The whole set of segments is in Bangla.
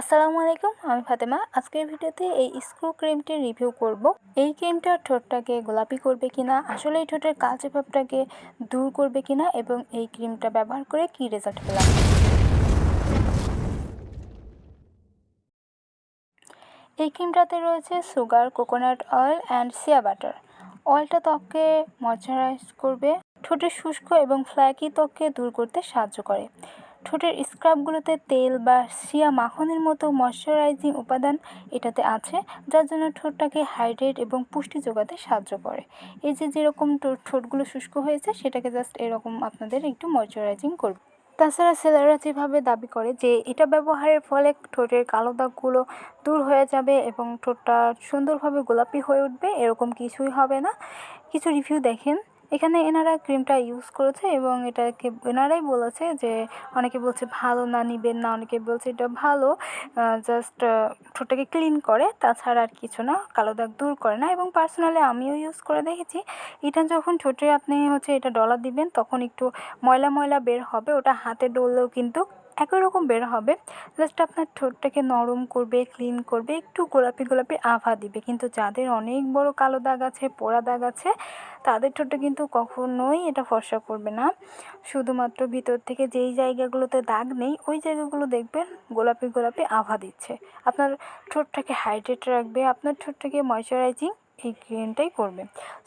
আসসালামু আলাইকুম, আমি ফাতেমা। আজকের ভিডিওতে এই স্ক্রু ক্রিমটি রিভিউ করব। এই ক্রিমটা ঠোঁটটাকে গোলাপি করবে কিনা, আসলে এই ঠোঁটের কালচে ভাবটাকে দূর করবে কিনা এবং এই ক্রিমটা ব্যবহার করে কি রেজাল্ট পেলাম। এই ক্রিমটাতে রয়েছে sugar, coconut oil and shea butter. অয়েলটা ত্বককে ময়শ্চারাইজ করবে, ঠোঁটের শুষ্ক এবং ফ্ল্যাকি ত্বককে দূর করতে সাহায্য করে। ঠোঁটের স্ক্রাবগুলোতে তেল বা শিয়া মাখনের মতো ময়শ্চারাইজিং উপাদান এটাতে আছে, যার জন্য ঠোঁটটাকে হাইড্রেট এবং পুষ্টি যোগাতে সাহায্য করে। এই যে যেরকম ঠোঁটগুলো শুষ্ক হয়েছে, সেটাকে জাস্ট এরকম আপনাদের একটু ময়শ্চারাইজিং করবে। তাছাড়া সেলাররা যেভাবে দাবি করে যে এটা ব্যবহারের ফলে ঠোঁটের কালো দাগগুলো দূর হয়ে যাবে এবং ঠোঁটটা সুন্দরভাবে গোলাপি হয়ে উঠবে, এরকম কিছুই হবে না। কিছু রিভিউ দেখেন। এখানে এনারা ক্রিমটা ইউজ করেছে এবং এটাকে এনারাই বলেছে যে অনেকে বলছে ভালো না, নিবেন না, অনেকে বলছে এটা ভালো জাস্ট ঠোঁটটাকে ক্লিন করে, তাছাড়া আর কিছু না, কালো দাগ দূর করে না এবং পার্সোনালি আমিও ইউজ করে দেখেছি। এটা যখন ঠোঁটে আপনি হচ্ছে এটা ডলার দিবেন, তখন একটু ময়লা ময়লা বের হবে, ওটা হাতে ডললেও কিন্তু একই রকম বের হবে। জাস্ট আপনার ঠোঁটটাকে নরম করবে ক্লিন করবে, একটু গোলাপি গোলাপি আভা দিবে। কিন্তু যাদের অনেক বড় কালো দাগ আছে, পোড়া দাগ আছে, তাদের ঠোঁটে কিন্তু কখনোই এটা ফর্সা করবে না। শুধুমাত্র ভিতর থেকে যেই জায়গাগুলোতে দাগ নেই, ওই জায়গাগুলো দেখবেন গোলাপি গোলাপি আভা দিচ্ছে। আপনার ঠোঁটটাকে হাইড্রেট রাখবে, আপনার ঠোঁটটাকে ময়শ্চারাইজিং এই ক্রিমটাই করবে।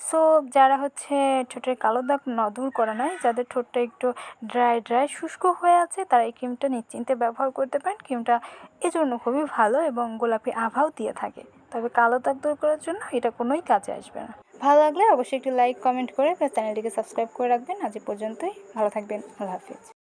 সো যারা হচ্ছে ঠোঁটের কালো দাগ ন দূর করা নয়, যাদের ঠোঁটটা একটু ড্রাই ড্রাই শুষ্ক হয়ে আছে, তারা এই ক্রিমটা নিশ্চিন্তে ব্যবহার করতে পারেন। ক্রিমটা এজন্য খুবই ভালো এবং গোলাপি আভাও দিয়ে থাকে। তবে কালো দাগ দূর করার জন্য এটা কোনোই কাজে আসবে না। ভালো লাগলে অবশ্যই একটি লাইক কমেন্ট করে চ্যানেলটিকে সাবস্ক্রাইব করে রাখবেন। আজ পর্যন্তই। ভালো থাকবেন। আল্লাহ হাফিজ।